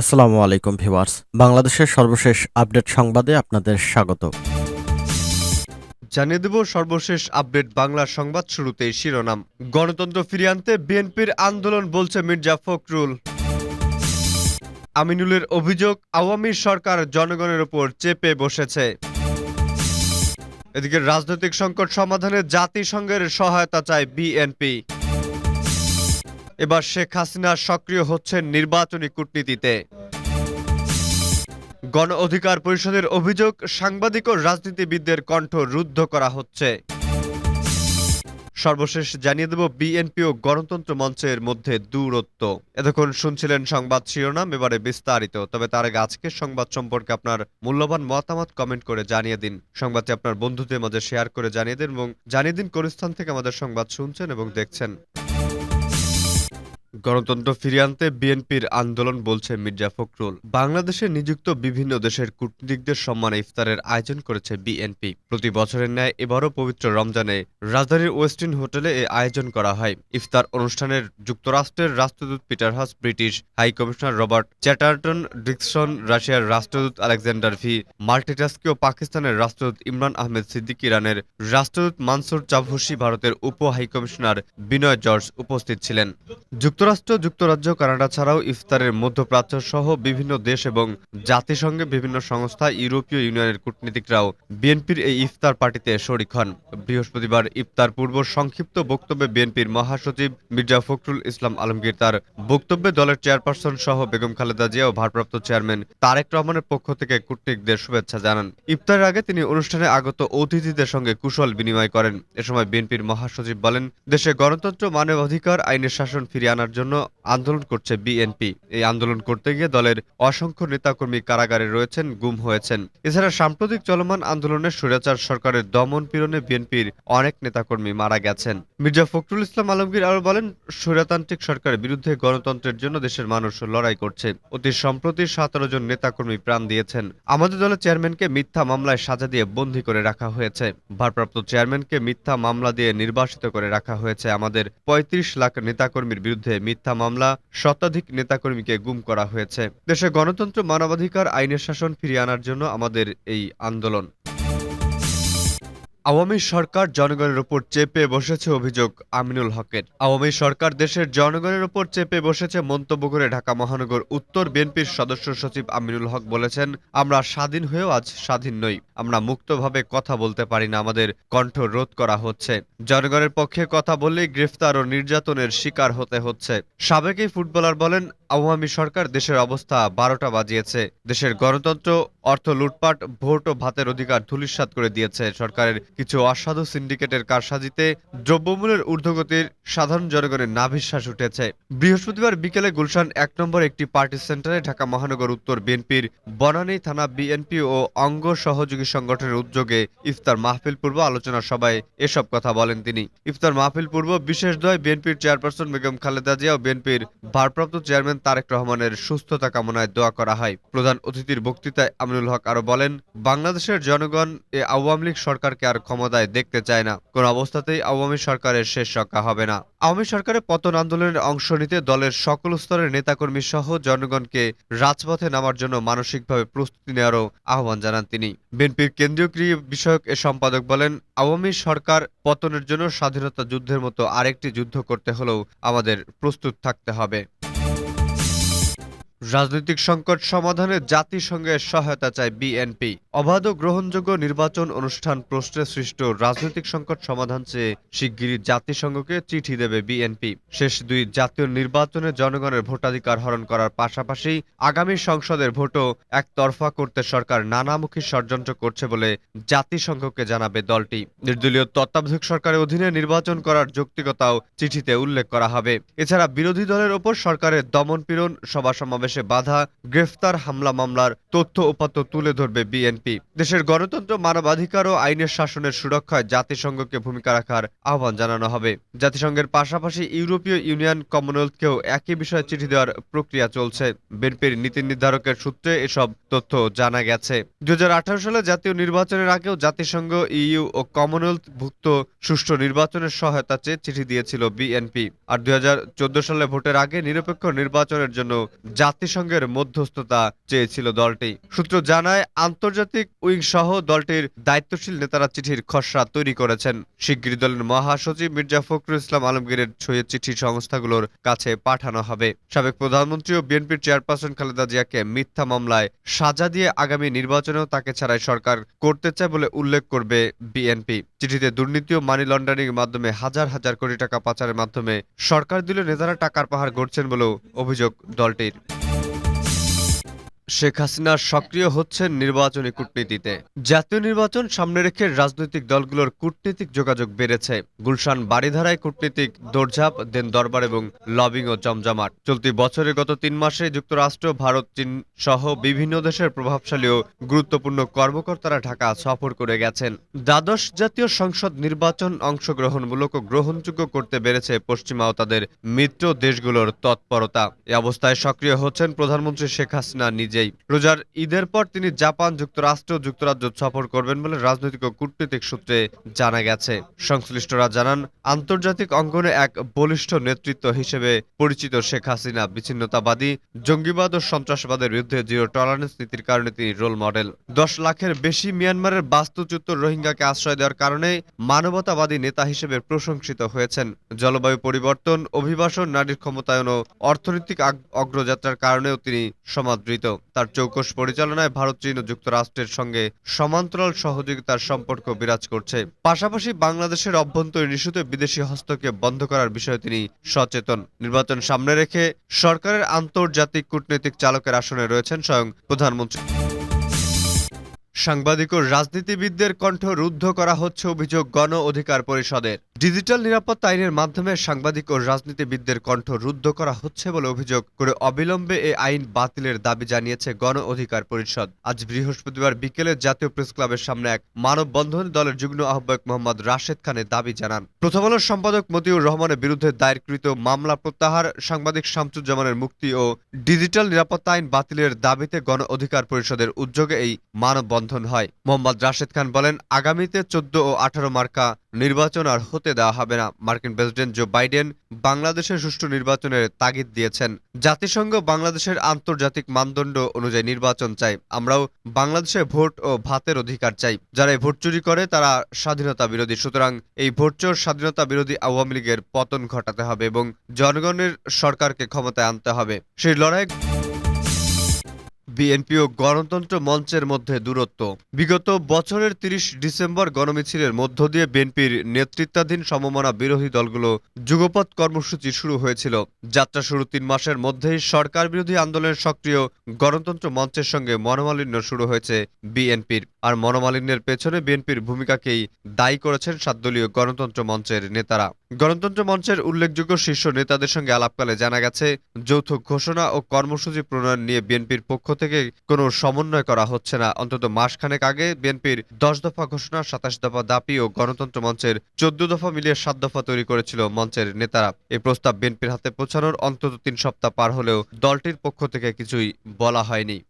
আসসালামু আলাইকুম ভিউয়ার্স। বাংলাদেশের সর্বশেষ আপডেট সংবাদে আপনাদের স্বাগত। জানিয়ে দেব সর্বশেষ আপডেট বাংলা সংবাদ শুরুতেই শিরোনাম। গণতন্ত্র ফিরিয়ে আনতে বিএনপির আন্দোলন বলছে মির্জা ফখরুল। আমিনুলের অভিযোগ আওয়ামী সরকার জনগণের উপর চেপে বসেছে। এদিকে রাজনৈতিক সংকট সমাধানে জাতিসংঘের সহায়তা চায় বিএনপি। এবার শেখ হাসিনা সক্রিয় হচ্ছেন নির্বাচনী কূটনীতিতে। গণ অধিকার পরিষদের অভিযোগ, সাংবাদিক ও রাজনীতিবিদদের কণ্ঠ রুদ্ধ করা হচ্ছে। সর্বশেষ জানিয়ে দেব বিএনপি ও গণতন্ত্র মঞ্চের মধ্যে দূরত্ব। এতক্ষণ শুনছিলেন সংবাদ শিরোনাম, এবারে বিস্তারিত। তবে তার আগে আজকের সংবাদ সম্পর্কে আপনার মূল্যবান মতামত কমেন্ট করে জানিয়ে দিন। সংবাদটি আপনার বন্ধুদের মাঝে শেয়ার করে জানিয়ে দিন এবং জানিয়ে দিন কোন স্থান থেকে আমাদের সংবাদ শুনছেন এবং দেখছেন। গণতন্ত্র ফিরিয়ে আনতে বিএনপির আন্দোলন বলছে মির্জা ফখরুল। বাংলাদেশে নিযুক্ত বিভিন্ন দেশের কূটনীতিকদের সম্মানে ইফতারের আয়োজন করেছে বিএনপি। প্রতি বছরের ন্যায় এবারও পবিত্র রমজানে রাজধানীর ওয়েস্টিন হোটেলে এ আয়োজন করা হয়। ইফতার অনুষ্ঠানের যুক্তরাষ্ট্রের রাষ্ট্রদূত Peter Haas, British high commissioner Robert Chatterton, Dickson রাশিয়ার রাষ্ট্রদূত আলেকজান্ডার ভি মাল্টিটাস্কি ও পাকিস্তানের রাষ্ট্রদূত ইমরান আহমেদ সিদ্দিক ইরানের রাষ্ট্রদূত মানসুর চাভুসি ভারতের উপ হাইকমিশনার বিনয় জর্জ উপস্থিত ছিলেন। যুক্তরাষ্ট্র, যুক্তরাজ্য, কানাডা ছাড়াও ইফতারের মধ্যপ্রাচ্য সহ বিভিন্ন দেশ এবং জাতিসংঘে বিভিন্ন সংস্থা ইউরোপীয় ইউনিয়নের কূটনীতিকরাও বিএনপির এই ইফতার পার্টিতে শরিক হন। বৃহস্পতিবার ইফতার পূর্ব সংক্ষিপ্ত বক্তব্যে বিএনপির মহাসচিব মির্জা ফখরুল ইসলাম আলমগীর তার বক্তব্যে দলের চেয়ারপারসন সহ বেগম খালেদা জিয়া ও ভারপ্রাপ্ত চেয়ারম্যান তারেক রহমানের পক্ষ থেকে কূটনীতিকদের শুভেচ্ছা জানান। ইফতারের আগে তিনি অনুষ্ঠানে আগত অতিথিদের সঙ্গে কুশল বিনিময় করেন। এ সময় বিএনপির মহাসচিব বলেন, দেশে গণতন্ত্র, মানবাধিকার, আইনের শাসন ফিরিয়ে আনার জন্য আন্দোলন করছে বিএনপি। এই আন্দোলন করতে গিয়ে দলের অসংখ্য নেতাকর্মী কারাগারে রয়েছেন, গুম হয়েছেন। এছাড়া সাম্প্রতিক চলমান আন্দোলনে স্বৈরাচার সরকারের দমন পীড়নে বিএনপির অনেক নেতাকর্মী মারা গেছেন। মির্জা ফখরুল ইসলাম আলমগীর আরও বলেন, স্বৈরতান্ত্রিক সরকারের বিরুদ্ধে গণতন্ত্রের জন্য দেশের মানুষ লড়াই করছে। অতি সম্প্রতি সতেরো জন নেতাকর্মী প্রাণ দিয়েছেন। আমাদের দলের চেয়ারম্যানকে মিথ্যা মামলায় সাজা দিয়ে বন্দী করে রাখা হয়েছে। ভারপ্রাপ্ত চেয়ারম্যানকে মিথ্যা মামলা দিয়ে নির্বাসিত করে রাখা হয়েছে। আমাদের পঁয়ত্রিশ লাখ নেতাকর্মীর বিরুদ্ধে মিথ্যা মামলা শতাধিক নেতাকর্মীকে গুম করা হয়েছে। দেশে গণতন্ত্র, মানবাধিকার, আইনের শাসন ফিরিয়ে আনার জন্য আমাদের এই আন্দোলন। আওয়ামী সরকার জনগণের উপর চেপে বসেছে অভিযোগ আমিনুল হকের। আওয়ামী সরকার দেশের জনগণের উপর চেপে বসেছে মন্তব্য করে ঢাকা মহানগর উত্তর বিএনপির সদস্য সচিব আমিনুল হক বলেছেন, আমরা স্বাধীন হয়েও আজ স্বাধীন নই। আমরা মুক্তভাবে কথা বলতে পারি না, আমাদের কণ্ঠ রোধ করা হচ্ছে। জনগণের পক্ষে কথা বললেই গ্রেফতার ও নির্যাতনের শিকার হতে হচ্ছে। সাবেক এই ফুটবলার বলেন, আওয়ামী সরকার দেশের অবস্থা বারোটা বাজিয়েছে। দেশের গণতন্ত্র, অর্থ লুটপাট, ভোট ও ভাতের অধিকার ধূলিসাৎ করে দিয়েছে সরকারের কিছু অসাধু সিন্ডিকেটের কারসাজিতে দ্রব্যমূল্যের ঊর্ধ্বগতির সাধারণ জনগণের নাভিশ্বাস উঠেছে। বৃহস্পতিবার বিকেলে গুলশান এক নম্বর একটি পার্টি সেন্টারে ঢাকা মহানগর উত্তর বিএনপির বনানী থানা বিএনপি ও অঙ্গ সহযোগী সংগঠনের উদ্যোগে ইফতার মাহফিল পূর্ব আলোচনা সভায় এসব কথা বলেন তিনি। ইফতার মাহফিল পূর্ব বিশেষ দয় বিএনপির চেয়ারপারসন বেগম খালেদা জিয়া ও বিএনপির ভারপ্রাপ্ত চেয়ারম্যান তারেক রহমানের সুস্থতা কামনায় দোয়া করা হয়। প্রধান অতিথির বক্তৃতায় আমিনুল হক আরও বলেন, বাংলাদেশের জনগণ এ আওয়ামী লীগ সরকারকে আর ক্ষমতায় দেখতে চায় না। কোন অবস্থাতেই আওয়ামী সরকারের শেষ রক্ষা হবে না। আওয়ামী সরকারের পতন আন্দোলনের অংশ নিতে দলের সকল স্তরের নেতাকর্মী সহ জনগণকে রাজপথে নামার জন্য মানসিকভাবে প্রস্তুতি নেওয়ারও আহ্বান জানান তিনি। বিএনপির কেন্দ্রীয় ক্রিয়া বিষয়ক এ সম্পাদক বলেন, আওয়ামী সরকার পতনের জন্য স্বাধীনতা যুদ্ধের মতো আরেকটি যুদ্ধ করতে হলেও আমাদের প্রস্তুত থাকতে হবে। রাজনৈতিক সংকট সমাধানে জাতিসংঘের সহায়তা চায় বিএনপি। অবাধ ও গ্রহণযোগ্য নির্বাচন অনুষ্ঠান প্রশ্নে সৃষ্ট রাজনৈতিক সংকট সমাধান চেয়ে শিগগিরই জাতিসংঘকে চিঠি দেবে বিএনপি। শেষ দুই জাতীয় নির্বাচনে জনগণের ভোটাধিকার হরণ করার পাশাপাশি আগামী সংসদের ভোটও একতরফা করতে সরকার নানামুখী ষড়যন্ত্র করছে বলে জাতিসংঘকে জানাবে দলটি। নির্দলীয় তত্ত্বাবধায়ক সরকারের অধীনে নির্বাচন করার যৌক্তিকতাও চিঠিতে উল্লেখ করা হবে। এছাড়া বিরোধী দলের ওপর সরকারের দমনপীড়ন সভা সমাবেশ সমাবেশে বাধা, গ্রেফতার হামলা মামলার তথ্য উপাত্ত তুলে ধরবে বিএনপি। দেশের গণতন্ত্র, মানবাধিকার ও আইনের শাসনের সুরক্ষায় জাতিসংঘকে ভূমিকা রাখার আহ্বান জানানো হবে। জাতিসংঘের পাশাপাশি ইউরোপীয় ইউনিয়ন কমনওয়েলথকেও একই বিষয়ে চিঠি দেওয়ার প্রক্রিয়া চলছে। বিএনপির নীতি নির্ধারকের সূত্রে এসব তথ্য জানা গেছে। দুই হাজার আঠারো সালে জাতীয় নির্বাচনের আগেও জাতিসংঘ, ইইউ ও কমনওয়েলথ ভুক্ত সুষ্ঠু নির্বাচনের সহায়তা চেয়ে চিঠি দিয়েছিল বিএনপি। আর দুই হাজার চোদ্দ সালে ভোটের আগে নিরপেক্ষ নির্বাচনের জন্য জাতি জাতিসংঘের মধ্যস্থতা চেয়েছিল দলটি। সূত্র জানায়, আন্তর্জাতিক উইং সহ দলটির দায়িত্বশীল নেতারা চিঠির খসড়া তৈরি করেছেন। শিগগিরই দলের মহাসচিব মির্জা ফখরুল ইসলাম আলমগীরের ছয়ে চিঠি সংস্থাগুলোর কাছে পাঠানো হবে। সাবেক প্রধানমন্ত্রী ও বিএনপির চেয়ারপারসন খালেদা জিয়াকে মিথ্যা মামলায় সাজা দিয়ে আগামী নির্বাচনেও তাকে ছাড়াই সরকার করতে চায় বলে উল্লেখ করবে বিএনপি। চিঠিতে দুর্নীতি ও মানি লন্ডারিং এর মাধ্যমে হাজার হাজার কোটি টাকা পাচারের মাধ্যমে সরকার দিলে নেতারা টাকার পাহাড় গড়ছেন বলেও অভিযোগ দলটির। শেখ হাসিনা সক্রিয় হচ্ছেন নির্বাচনী কূটনীতিতে। জাতীয় নির্বাচন সামনে রেখে রাজনৈতিক দলগুলোর কূটনীতিক যোগাযোগ বেড়েছে। গুলশান বাড়িধারায় কূটনীতিক দৌড়ঝাঁপ, দেন দরবার এবং লবিং ও জমজমাট। চলতি বছরের গত তিন মাসে যুক্তরাষ্ট্র, ভারত, চীন সহ বিভিন্ন দেশের প্রভাবশালী ও গুরুত্বপূর্ণ কর্মকর্তারা ঢাকা সফর করে গেছেন। দ্বাদশ জাতীয় সংসদ নির্বাচন অংশগ্রহণমূলক ও গ্রহণযোগ্য করতে বেড়েছে পশ্চিমা ও তাদের মিত্র দেশগুলোর তৎপরতা। এ অবস্থায় সক্রিয় হচ্ছেন প্রধানমন্ত্রী শেখ হাসিনা নিজেই রোজার ঈদের পর তিনি জাপান যুক্তরাষ্ট্র, যুক্তরাজ্য সফর করবেন বলে রাজনৈতিক ও কূটনৈতিক সূত্রে জানা গেছে। সংশ্লিষ্টরা জানান, আন্তর্জাতিক অঙ্গনে এক বলিষ্ঠ নেতৃত্ব হিসেবে পরিচিত শেখ হাসিনা বিচ্ছিন্নতাবাদী, জঙ্গিবাদ ও সন্ত্রাসবাদের বিরুদ্ধে জিরো টলারেন্স নীতির কারণে তিনি রোল মডেল দশ লাখের বেশি মিয়ানমারের বাস্তুচ্যুত রোহিঙ্গাকে আশ্রয় দেওয়ার কারণে মানবতাবাদী নেতা হিসেবে প্রশংসিত হয়েছেন। জলবায়ু পরিবর্তন, অভিবাসন, নারীর ক্ষমতায়ন ও অর্থনৈতিক অগ্রযাত্রার কারণেও তিনি সমাদৃত। তার চৌকস পরিচালনায় ভারত, চীন ও যুক্তরাষ্ট্রের সঙ্গে সমান্তরাল সহযোগিতার সম্পর্ক বিরাজ করছে। পাশাপাশি বাংলাদেশের অভ্যন্তরীণ ইস্যুতে বিদেশি হস্তক্ষেপ বন্ধ করার বিষয়ে তিনি সচেতন। নির্বাচন সামনে রেখে সরকারের আন্তর্জাতিক কূটনৈতিক চালকের আসনে রয়েছেন স্বয়ং প্রধানমন্ত্রী। সাংবাদিক ও রাজনীতিবিদদের কণ্ঠ রুদ্ধ করা হচ্ছে অভিযোগ গণ অধিকার পরিষদের। ডিজিটাল নিরাপত্তা আইনের মাধ্যমে সাংবাদিক ও রাজনীতিবিদদের কণ্ঠ রুদ্ধ করা হচ্ছে বলে অভিযোগ করে অবিলম্বে এ আইন বাতিলের দাবি জানিয়েছে গণ অধিকার পরিষদ। আজ বৃহস্পতিবার বিকেলে জাতীয় প্রেস ক্লাবের সামনে এক মানববন্ধন দলের যুগ্ম আহ্বায়ক মোহাম্মদ রাশেদ খানের দাবি জানান। প্রথম আলোর সম্পাদক মতিউর রহমানের বিরুদ্ধে দায়েরকৃত মামলা প্রত্যাহার, সাংবাদিক শামসুজ্জামানের মুক্তি ও ডিজিটাল নিরাপত্তা আইন বাতিলের দাবিতে গণ অধিকার পরিষদের উদ্যোগে এই মানববন্ধন হয়। মোহাম্মদ রাশেদ খান বলেন, আগামীতে চোদ্দ ও আঠারো মার্কা নির্বাচন আর হতে দেওয়া হবে না। মার্কিন প্রেসিডেন্ট জো বাইডেন বাংলাদেশের সুষ্ঠু নির্বাচনের তাগিদ দিয়েছেন। জাতিসংঘ বাংলাদেশের আন্তর্জাতিক মানদণ্ড অনুযায়ী নির্বাচন চাই আমরাও বাংলাদেশে ভোট ও ভাতের অধিকার চাই। যারা ভোট চুরি করে, তারা স্বাধীনতা বিরোধী। সুতরাং এই ভোটচোর স্বাধীনতা বিরোধী আওয়ামী লীগের পতন ঘটাতে হবে এবং জনগণের সরকারকে ক্ষমতায় আনতে হবে। সেই লড়াই বিএনপি ও গণতন্ত্র মঞ্চের মধ্যে দূরত্ব। বিগত বছরের তিরিশ ডিসেম্বর গণমিছিলের মধ্য দিয়ে বিএনপির নেতৃত্বাধীন সমমনা বিরোধী দলগুলো যুগপৎ কর্মসূচি শুরু হয়েছিল। যাত্রা শুরু তিন মাসের মধ্যেই সরকার বিরোধী আন্দোলনের সক্রিয় গণতন্ত্র মঞ্চের সঙ্গে মনোমালিন্য শুরু হয়েছে বিএনপির। আর মনোমালিন্যের পেছনে বিএনপির ভূমিকাকেই দায়ী করেছেন সাতদলীয় গণতন্ত্র মঞ্চের নেতারা। গণতন্ত্র মঞ্চের উল্লেখযোগ্য শীর্ষ নেতাদের সঙ্গে আলাপকালে জানা গেছে, যৌথ ঘোষণা ও কর্মসূচি প্রণয়ন নিয়ে বিএনপির পক্ষ থেকে কোনো সমন্বয় করা হচ্ছে না। অন্তত মাসখানেক আগে বিএনপির দশ দফা ঘোষণা, সাতাশ দফা দাবি ও গণতন্ত্র মঞ্চের চোদ্দ দফা মিলিয়ে সাত দফা তৈরি করেছিল মঞ্চের নেতারা। এই প্রস্তাব বিএনপির হাতে পৌঁছানোর অন্তত তিন সপ্তাহ পার হলেও দলটির পক্ষ থেকে কিছুই বলা হয়নি।